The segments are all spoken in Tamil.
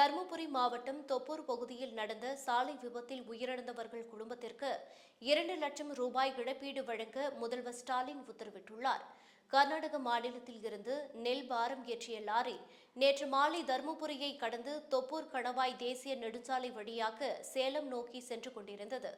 தருமபுரி மாவட்டம் தொப்பூர் பகுதியில் நடந்த சாலை விபத்தில் உயிரிழந்தவர்கள் குடும்பத்திற்கு இரண்டு லட்சம் ரூபாய் இழப்பீடு வழங்க முதல்வர் ஸ்டாலின் உத்தரவிட்டுள்ளார். கர்நாடக மாநிலத்தில் இருந்து நெல் பாரம் ஏற்றிய லாரி நேற்று மாலை தருமபுரியை கடந்து தொப்பூர் கணவாய் தேசிய நெடுஞ்சாலை வழியாக சேலம் நோக்கி சென்று கொண்டிருந்தது.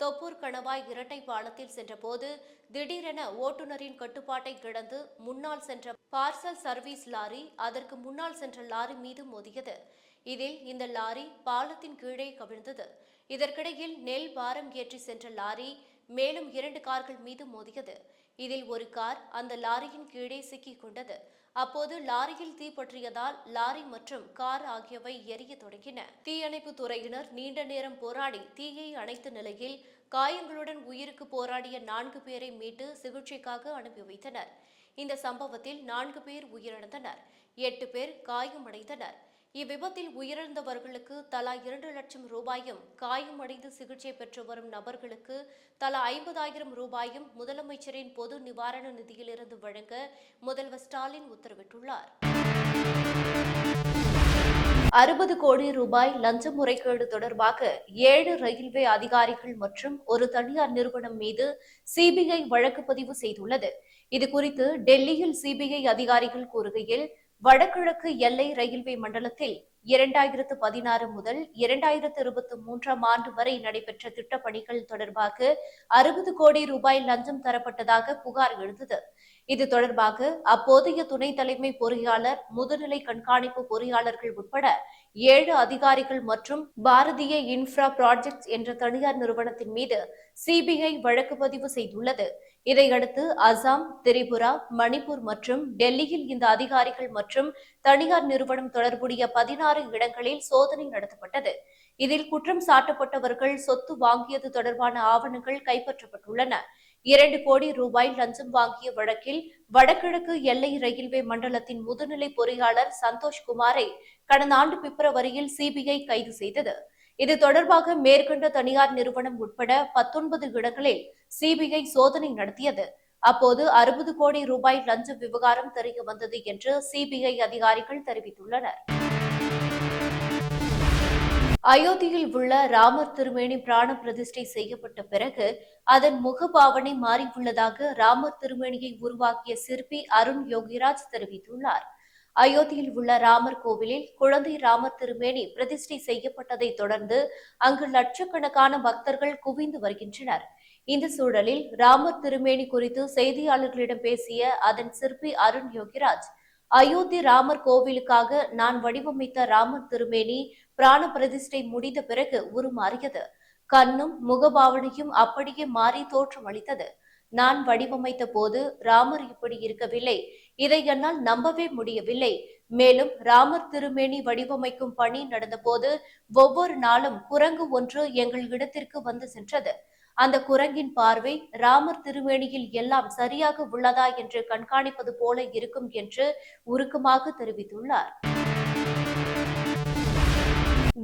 தொப்பூர் கணவாய் இரட்டை பாலத்தில் சென்றபோது திடீரென ஓட்டுநரின் கட்டுப்பாட்டை கிடந்து முன்னால் சென்ற பார்சல் சர்வீஸ் லாரி அதற்கு முன்னால் சென்ற லாரி மீது மோதியது. இதில் இந்த லாரி பாலத்தின் கீழே கவிழ்ந்தது. இதற்கிடையில் நெல் பாரம் ஏற்றி சென்ற லாரி மேலும் இரண்டு கார்கள் மீது மோதியது. இதில் ஒரு கார் அந்த லாரியின் கீழே சிக்கிக் கொண்டது. அப்போது லாரியில் தீ பற்றியதால் லாரி மற்றும் கார் ஆகியவை எரிய தொடங்கின. தீயணைப்பு துறையினர் நீண்ட நேரம் போராடி தீயை அணைத்த நிலையில் காயங்களுடன் உயிருக்கு போராடிய நான்கு பேரை மீட்டு சிகிச்சைக்காக அனுப்பி வைத்தனர். இந்த சம்பவத்தில் நான்கு பேர் உயிரிழந்தனர். எட்டு பேர் காயமடைந்தனர். இவ்விபத்தில் உயிரிழந்தவர்களுக்கு தலா இரண்டு லட்சம் ரூபாயும் காயமடைந்து சிகிச்சை பெற்று வரும் நபர்களுக்கு தலா ஐம்பதாயிரம் ரூபாயும் முதலமைச்சரின் பொது நிவாரண நிதியிலிருந்து வழங்க முதல்வர் ஸ்டாலின் உத்தரவிட்டுள்ளார். அறுபது கோடி ரூபாய் லஞ்ச முறைகேடு தொடர்பாக ஏழு ரயில்வே அதிகாரிகள் மற்றும் ஒரு தனியார் நிறுவனம் மீது சிபிஐ வழக்கு பதிவு செய்துள்ளது. இதுகுறித்து டெல்லியில் சிபிஐ அதிகாரிகள் கூறுகையில் வடகிழக்கு எல்லை ரயில்வே மண்டலத்தில் இரண்டாயிரத்து பதினாறு முதல் இரண்டாயிரத்து இருபத்தி மூன்றாம் ஆண்டு வரை நடைபெற்ற திட்டப்பணிகள் தொடர்பாக அறுபது கோடி ரூபாய் லஞ்சம் தரப்பட்டதாக புகார் எழுந்தது. இது தொடர்பாக அப்போதைய துணை தலைமை பொறியாளர் முதுநிலை கண்காணிப்பு பொறியாளர்கள் உட்பட ஏழு அதிகாரிகள் மற்றும் பாரதிய இன்ஃப்ரா ப்ராஜெக்ட்ஸ் என்ற தனியார் நிறுவனத்தின் மீது சிபிஐ வழக்கு பதிவு செய்துள்ளது. இதையடுத்து அசாம் திரிபுரா மணிப்பூர் மற்றும் டெல்லியில் இந்த அதிகாரிகள் மற்றும் தனியார் நிறுவனம் தொடர்புடைய பதினாறு இடங்களில் சோதனை நடத்தப்பட்டது. இதில் குற்றம் சாட்டப்பட்டவர்கள் சொத்து வாங்கியது தொடர்பான ஆவணங்கள் கைப்பற்றப்பட்டுள்ளன. இரண்டு கோடி ரூபாய் லஞ்சம் வாங்கிய வழக்கில் வடகிழக்கு எல்லை ரயில்வே மண்டலத்தின் முதுநிலை பொறியாளர் சந்தோஷ் குமாரை கடந்த ஆண்டு பிப்ரவரியில் சிபிஐ கைது செய்தது. இது தொடர்பாக மேற்கண்ட தனியார் நிறுவனம் உட்பட பத்தொன்பது இடங்களில் சிபிஐ சோதனை நடத்தியது. அப்போது அறுபது கோடி ரூபாய் லஞ்ச விவகாரம் தெரிய வந்தது என்று சிபிஐ அதிகாரிகள் தெரிவித்துள்ளனர். அயோத்தியில் உள்ள ராமர் திருமேனி பிராண பிரதிஷ்டை செய்யப்பட்ட பிறகு அதன் முகபாவனை மாறியுள்ளதாக ராமர் திருமேனியை உருவாக்கிய சிற்பி அருண் யோகிராஜ் தெரிவித்துள்ளார். அயோத்தியில் உள்ள ராமர் கோவிலில் குழந்தை ராமர் திருமேனி பிரதிஷ்டை செய்யப்பட்டதை தொடர்ந்து அங்கு லட்சக்கணக்கான பக்தர்கள் குவிந்து வருகின்றனர். இந்த சூழலில் ராமர் திருமேனி குறித்து செய்தியாளர்களிடம் பேசிய அதன் சிற்பி அருண் யோகிராஜ் அயோத்தி ராமர் கோவிலுக்காக நான் வடிவமைத்த ராமர் திருமேனி பிராண பிரதிஷ்டை முடிந்த பிறகு உருமாறியது. கண்ணும் முகபாவனையும் அப்படியே மாறி தோற்றம் அளித்தது. நான் வடிவமைத்த போது ராமர் இப்படி இருக்கவில்லை. இதை என்னால் நம்பவே முடியவில்லை. மேலும் ராமர் திருமேனி வடிவமைக்கும் பணி நடந்தபோது ஒவ்வொரு நாளும் குரங்கு ஒன்று எங்கள் இடத்திற்கு வந்து சென்றது. அந்த குரங்கின் பார்வை ராமர் திருமேனியில் எல்லாம் சரியாக உள்ளதா என்று கண்காணிப்பது போல இருக்கும் என்று உருக்கமாக தெரிவித்துள்ளார்.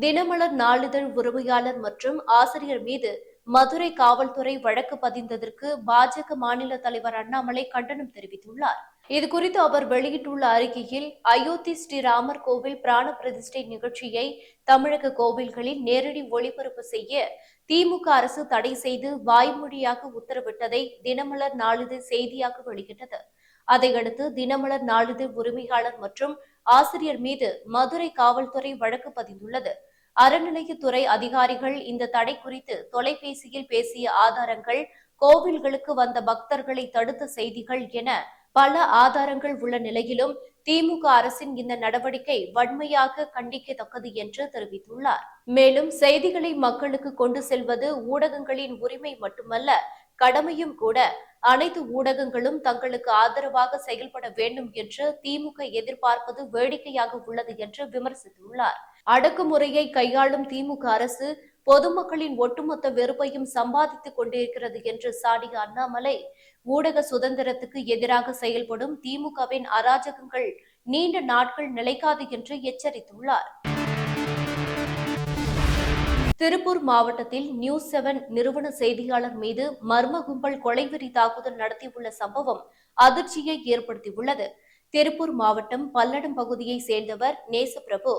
தினமலர் நாளிதழ் உரிமையாளர் மற்றும் ஆசிரியர் மீது மதுரை காவல்துறை வழக்கு பதிந்ததற்கு பாஜக மாநில தலைவர் அண்ணாமலை கண்டனம் தெரிவித்துள்ளார். இதுகுறித்து அவர் வெளியிட்டுள்ள அறிக்கையில் அயோத்தி ஸ்ரீராமர் கோவில் பிராண பிரதிஷ்டை நிகழ்ச்சியை தமிழக கோவில்களில் நேரடி ஒளிபரப்பு செய்ய திமுக அரசு தடை செய்து வாய்மொழியாக உத்தரவிட்டதை தினமலர் நாளிதழ் செய்தியாக வெளியிட்டது. அதையடுத்து தினமலர் நாளிதழ் உரிமையாளர் மற்றும் ஆசிரியர் மீது மதுரை காவல்துறை வழக்கு பதிந்துள்ளது. அறநிலையத்துறை அதிகாரிகள் இந்த தடை குறித்து தொலைபேசியில் பேசிய ஆதாரங்கள் கோவில்களுக்கு வந்த பக்தர்களை தடுத்த செய்திகள் என பல ஆதாரங்கள் உள்ள நிலையிலும் திமுக அரசின் இந்த நடவடிக்கை வன்மையாக கண்டிக்கத்தக்கது என்று தெரிவித்துள்ளார். மேலும் செய்திகளை மக்களுக்கு கொண்டு செல்வது ஊடகங்களின் உரிமை மட்டுமல்ல கடமையும் கூட அனைத்து ஊடகங்களும் தங்களுக்கு ஆதரவாக செயல்பட வேண்டும் என்று திமுக எதிர்பார்ப்பது வேடிக்கையாக உள்ளது என்று விமர்சித்துள்ளார். அடக்குமுறையை கையாளும் திமுக அரசு பொதுமக்களின் ஒட்டுமொத்த வெறுப்பையும் சம்பாதித்துக் கொண்டிருக்கிறது என்று சாடிய அண்ணாமலை ஊடக சுதந்திரத்துக்கு எதிராக செயல்படும் திமுகவின் அராஜகங்கள் நீண்ட நாட்கள் நிலைக்காது என்று எச்சரித்துள்ளார். திருப்பூர் மாவட்டத்தில் நியூஸ் செவன் நிறுவன செய்தியாளர் மீது மர்ம கும்பல் கொலைவெறி தாக்குதல் நடத்தியுள்ள சம்பவம் அதிர்ச்சியை ஏற்படுத்தியுள்ளது. திருப்பூர் மாவட்டம் பல்லடம் பகுதியை சேர்ந்தவர் நேசப்பிரபு.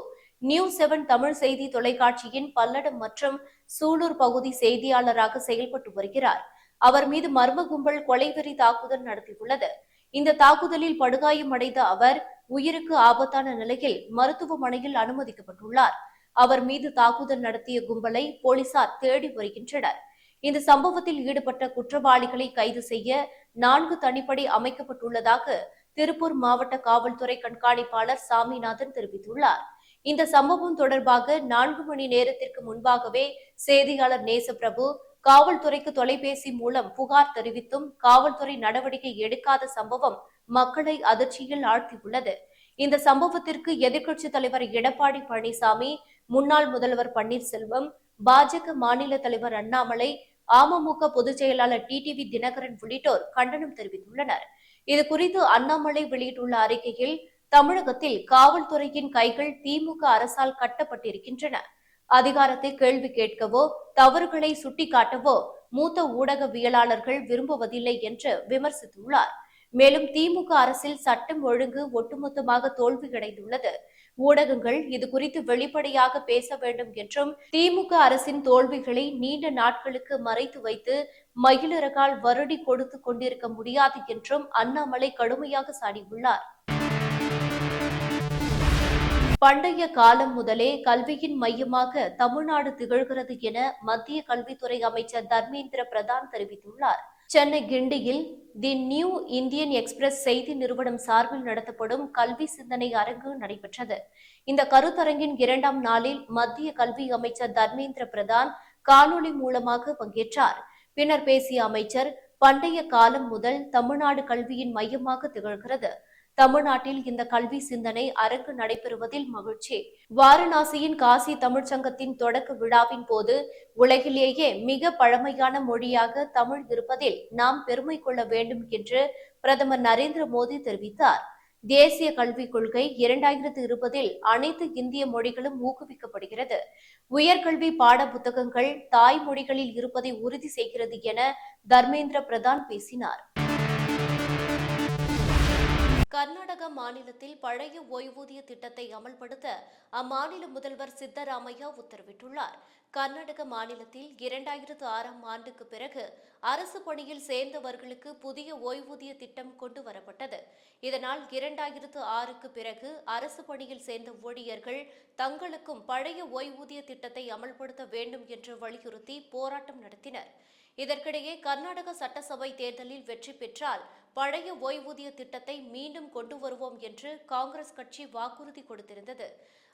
நியூஸ் செவன் தமிழ் செய்தி தொலைக்காட்சியின் பல்லடம் மற்றும் சூலூர் பகுதி செய்தியாளராக செயல்பட்டு வருகிறார். அவர் மீது மர்ம கும்பல் கொலைவெறி தாக்குதல் நடத்தியுள்ளது. இந்த தாக்குதலில் படுகாயமடைந்த அவர் உயிருக்கு ஆபத்தான நிலையில் மருத்துவமனையில் அனுமதிக்கப்பட்டுள்ளார். அவர் மீது தாக்குதல் நடத்திய கும்பலை போலீசார் தேடி வருகின்றனர். இந்த சம்பவத்தில் ஈடுபட்ட குற்றவாளிகளை கைது செய்ய நான்கு தனிப்படை அமைக்கப்பட்டுள்ளதாக திருப்பூர் மாவட்ட காவல்துறை கண்காணிப்பாளர் சாமிநாதன் தெரிவித்துள்ளார். இந்த சம்பவம் தொடர்பாக நான்கு மணி நேரத்திற்கு முன்பாகவே செய்தியாளர் நேசப்பிரபு காவல்துறைக்கு தொலைபேசி மூலம் புகார் தெரிவித்தும் காவல்துறை நடவடிக்கை எடுக்காத சம்பவம் மக்களை அதிர்ச்சியில் ஆழ்த்தியுள்ளது. இந்த சம்பவத்திற்கு எதிர்க்கட்சித் தலைவர் எடப்பாடி பழனிசாமி முன்னாள் முதல்வர் பன்னீர்செல்வம் பாஜக மாநில தலைவர் அண்ணாமலை அமமுக பொதுச் செயலாளர் டிடிவி தினகரன் உள்ளிட்டோர் கண்டனம் தெரிவித்துள்ளனர். இது குறித்து அண்ணாமலை வெளியிட்டுள்ள அறிக்கையில் தமிழகத்தில் காவல்துறையின் கைகள் திமுக அரசால் கட்டப்பட்டிருக்கின்றன. அதிகாரத்தை கேள்வி கேட்கவோ தவறுகளை சுட்டிக்காட்டவோ மூத்த ஊடகவியலாளர்கள் விரும்புவதில்லை என்று விமர்சித்துள்ளார். மேலும் திமுக அரசில் சட்டம் ஒழுங்கு ஒட்டுமொத்தமாக தோல்வியடைந்துள்ளது. ஊடகங்கள் இது குறித்து வெளிப்படையாக பேச வேண்டும் என்றும் திமுக அரசின் தோல்விகளை நீண்ட நாட்களுக்கு மறைத்து வைத்து மயிலிறகால் வருடி கொடுத்து கொண்டிருக்க முடியாது என்றும் அண்ணாமலை கடுமையாக சாடியுள்ளார். பண்டைய காலம் முதலே கல்வியின் மையமாக தமிழ்நாடு திகழ்கிறது என மத்திய கல்வித்துறை அமைச்சர் தர்மேந்திர பிரதான் தெரிவித்துள்ளார். சென்னை கிண்டியில் தி நியூ இந்தியன் எக்ஸ்பிரஸ் செய்தி நிறுவனம் சார்பில் நடத்தப்படும் கல்வி சிந்தனை அரங்கு நடைபெற்றது. இந்த கருத்தரங்கின் இரண்டாம் நாளில் மத்திய கல்வி அமைச்சர் தர்மேந்திர பிரதான் காணொலி மூலமாக பங்கேற்றார். பின்னர் பேசிய அமைச்சர் பண்டைய காலம் முதல் தமிழ்நாடு கல்வியின் மையமாக திகழ்கிறது. தமிழ்நாட்டில் இந்த கல்வி சிந்தனை அரங்கு நடைபெறுவதில் மகிழ்ச்சி. வாரணாசியின் காசி தமிழ்ச்சங்கத்தின் தொடக்க விழாவின் போது உலகிலேயே மிக பழமையான மொழியாக தமிழ் இருப்பதில் நாம் பெருமை கொள்ள வேண்டும் என்று பிரதமர் நரேந்திர மோடி தெரிவித்தார். தேசிய கல்விக் கொள்கை இரண்டாயிரத்து இருபதில் அனைத்து இந்திய மொழிகளும் ஊக்குவிக்கப்படுகிறது. உயர்கல்வி பாட புத்தகங்கள் தாய்மொழிகளில் இருப்பதை உறுதி செய்கிறது என தர்மேந்திர பிரதான் பேசினார். கர்நாடக மாநிலத்தில் பழைய ஓய்வூதிய திட்டத்தை அமல்படுத்த அம்மாநில முதல்வர் சித்தராமையா உத்தரவிட்டுள்ளார். கர்நாடக மாநிலத்தில் இரண்டாயிரத்து ஆறாம் ஆண்டுக்கு பிறகு அரசு பணியில் சேர்ந்தவர்களுக்கு புதிய ஓய்வூதிய திட்டம் கொண்டு வரப்பட்டது இதனால் இரண்டாயிரத்து ஆறுக்கு பிறகு அரசு பணியில் சேர்ந்த ஊழியர்கள் தங்களுக்கும் பழைய ஓய்வூதிய திட்டத்தை அமல்படுத்த வேண்டும் என்று வலியுறுத்தி போராட்டம் நடத்தினர். இதற்கிடையே கர்நாடக சட்டசபை தேர்தலில் வெற்றி பெற்றால் பழைய ஓய்வூதிய திட்டத்தை மீண்டும் கொண்டு வருவோம் என்று காங்கிரஸ் கட்சி வாக்குறுதி கொடுத்திருந்தது.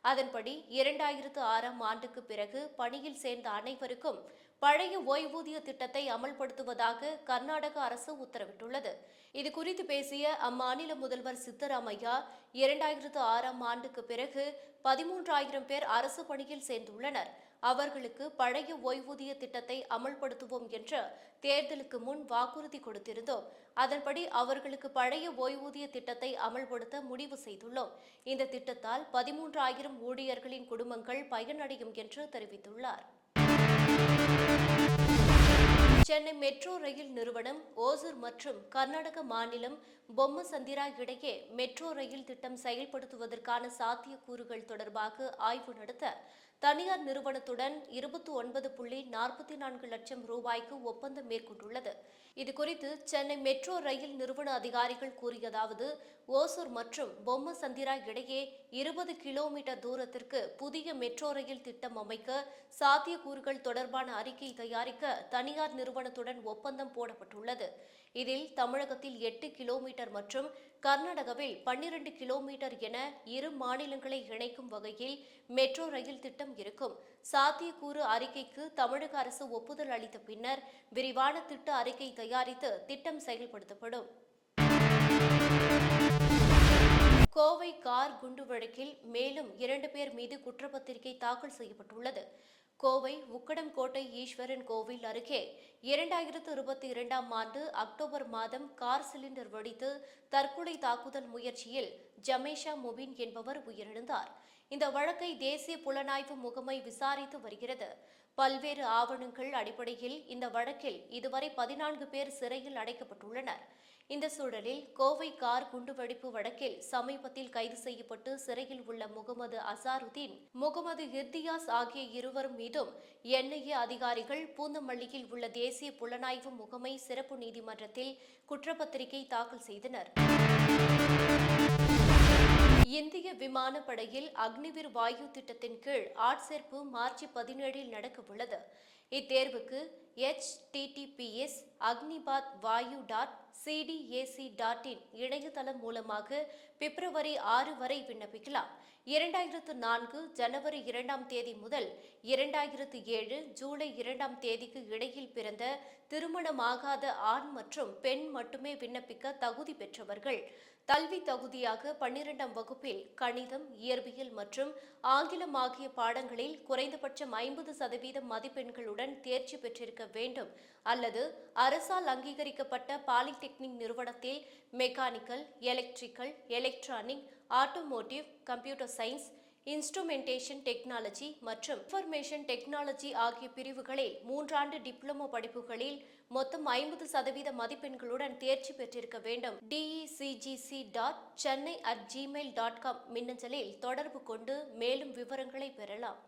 அதன்படி இரண்டாயிரத்து ஆறாம் ஆண்டுக்கு பிறகு பணியில் சேர்ந்த அனைவருக்கும் பழைய ஓய்வூதிய திட்டத்தை அமல்படுத்துவதாக கர்நாடக அரசு உத்தரவிட்டுள்ளது. இது குறித்து பேசிய அம்மாநில முதல்வர் சித்தராமையா இரண்டாயிரத்து ஆறாம் ஆண்டுக்கு பிறகு பதிமூன்றாயிரம் பேர் அரசு பணியில் சேர்ந்துள்ளனர். அவர்களுக்கு பழைய ஓய்வூதிய திட்டத்தை அமல்படுத்துவோம் என்று தேர்தலுக்கு முன் வாக்குறுதி கொடுத்திருந்தோம். அதன்படி அவர்களுக்கு பழைய ஓய்வூதிய திட்டத்தை அமல்படுத்த முடிவு செய்துள்ளோம். இந்த திட்டத்தால் பதிமூன்றாயிரம் ஊழியர்களின் குடும்பங்கள் பயனடையும் என்று தெரிவித்துள்ளார். சென்னை மெட்ரோ ரயில் நிறுவனம் ஓசூர் மற்றும் கர்நாடக மாநிலம் பொம்மசந்திரா இடையே மெட்ரோ ரயில் திட்டம் செயல்படுத்துவதற்கான சாத்தியக்கூறுகள் தொடர்பாக ஆய்வு நடத்த தனியார் நிறுவனத்துடன் இருபத்தி ஒன்பது புள்ளி நாற்பத்தி நான்கு லட்சம் ரூபாய்க்கு ஒப்பந்தம் மேற்கொண்டுள்ளது. இதுகுறித்து சென்னை மெட்ரோ ரயில் நிறுவன அதிகாரிகள் கூறியதாவது ஓசூர் மற்றும் பொம்மசந்திரா இடையே இருபது கிலோமீட்டர் தூரத்திற்கு புதிய மெட்ரோ ரயில் திட்டம் அமைக்க சாத்தியக்கூறுகள் தொடர்பான அறிக்கை தயாரிக்க தனியார் நிறுவனத்துடன் ஒப்பந்தம் போடப்பட்டுள்ளது. இதில் தமிழகத்தில் எட்டு கிலோமீட்டர் மற்றும் கர்நாடகாவில் பன்னிரண்டு கிலோமீட்டர் என இரு மாநிலங்களை இணைக்கும் வகையில் மெட்ரோ ரயில் திட்டம் இருக்கும். சாத்தியக்கூறு அறிக்கைக்கு தமிழக அரசு ஒப்புதல் அளித்த பின்னர் விரிவான திட்ட அறிக்கை தயாரித்து திட்டம் செயல்படுத்தப்படும். கோவை கார் குண்டு வழக்கில் மேலும் இரண்டு பேர் மீது குற்றப்பத்திரிகை தாக்கல் செய்யப்பட்டுள்ளது. கோவை உக்கடம்கோட்டை ஈஸ்வரன் கோவில் அருகே இரண்டாயிரத்து இருபத்தி இரண்டாம் ஆண்டு அக்டோபர் மாதம் கார் சிலிண்டர் வெடித்து தற்கொலை தாக்குதல் முயற்சியில் ஜமேஷா முபின் என்பவர் உயிரிழந்தார். இந்த வழக்கை தேசிய புலனாய்வு முகமை விசாரித்து வருகிறது. பல்வேறு ஆவணங்கள் அடிப்படையில் இந்த வழக்கில் இதுவரை பதினான்கு பேர் சிறையில் அடைக்கப்பட்டுள்ளனர். இந்த சூழலில் கோவை கார் குண்டுவெடிப்பு வழக்கில் சமீபத்தில் கைது செய்யப்பட்டு சிறையில் உள்ள முகமது அசாருதீன் முகமது இர்தியாஸ் ஆகிய இருவரும் மீதும் என்ஐஏ அதிகாரிகள் பூந்தமல்லியில் உள்ள தேசிய புலனாய்வு முகமை சிறப்பு நீதிமன்றத்தில் குற்றப்பத்திரிகை தாக்கல் செய்தனர். இந்திய விமானப்படையில் அக்னிவீர் வாயு திட்டத்தின் கீழ் ஆட்சேர்ப்பு மார்ச் பதினேழில் நடக்கவுள்ளது. இத்தேர்வுக்கு https Agnipath Vayu dot CDAC dot in இணையதளம் மூலமாக பிப்ரவரி ஆறு வரை விண்ணப்பிக்கலாம். இரண்டாயிரத்து நான்கு ஜனவரி இரண்டாம் தேதி முதல் இரண்டாயிரத்து ஏழு ஜூலை இரண்டாம் தேதிக்கு இடையில் பிறந்த திருமணமாகாத ஆண் மற்றும் பெண் மட்டுமே விண்ணப்பிக்க தகுதி பெற்றவர்கள். கல்வி தகுதியாக பன்னிரெண்டாம் வகுப்பில் கணிதம் இயற்பியல் மற்றும் ஆங்கிலம் ஆகிய பாடங்களில் குறைந்தபட்சம் ஐம்பது சதவீதம் மதிப்பெண்களுடன் தேர்ச்சி பெற்றிருக்க வேண்டும். அல்லது அரசால் அங்கீகரிக்கப்பட்ட பாலிடெக்னிக் நிறுவனத்தில் mechanical electrical electronic automotive computer science instrumentation technology மற்றும் இன்ஃபர்மேஷன் டெக்னாலஜி ஆகிய பிரிவுகளில் மூன்றாண்டு டிப்ளமோ படிப்புகளில் மொத்தம் ஐம்பது சதவீத மதிப்பெண்களுடன் தேர்ச்சி பெற்றிருக்க வேண்டும். DECGC dot Chennai at Gmail dot com மின்னஞ்சலில் தொடர்பு கொண்டு மேலும் விவரங்களை பெறலாம்.